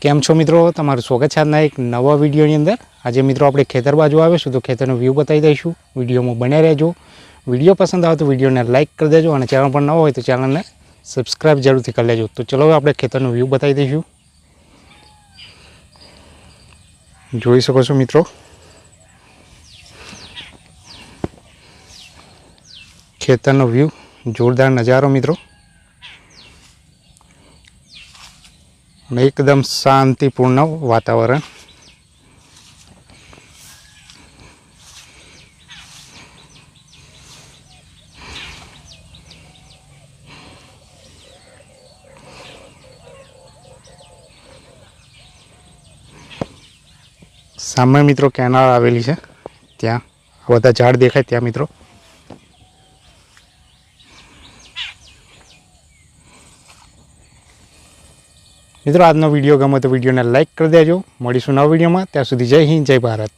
કેમ છો મિત્રો? તમારું સ્વાગત છે આજના એક નવા વિડીયોની અંદર. આજે મિત્રો આપણે ખેતર બાજુ આવીશું તો ખેતરનો વ્યૂ બતાવી દઈશું. વિડીયોમાં બન્યા રહેજો. વીડિયો પસંદ આવે તો વિડીયોને લાઇક કરી દેજો અને ચેનલ પર ન હોય તો ચેનલને સબસ્ક્રાઇબ જરૂરથી કરી લેજો. તો ચલો આપણે ખેતરનો વ્યૂ બતાવી દઈશું. જોઈ શકો છો મિત્રો? ખેતરનો વ્યૂ જોરદાર નજારો મિત્રો. અને એકદમ શાંતિપૂર્ણ વાતાવરણ. સામે મિત્રો કેનાળ આવેલી છે. ત્યાં બધા ઝાડ દેખાય ત્યાં મિત્રો. મિત્રો, આજનો વીડિયો ગમે તો વિડીયોને લાઇક કરી દેજો. મળીશું નવા વિડીયોમાં. ત્યાં સુધી જય હિન્દ, જય ભારત.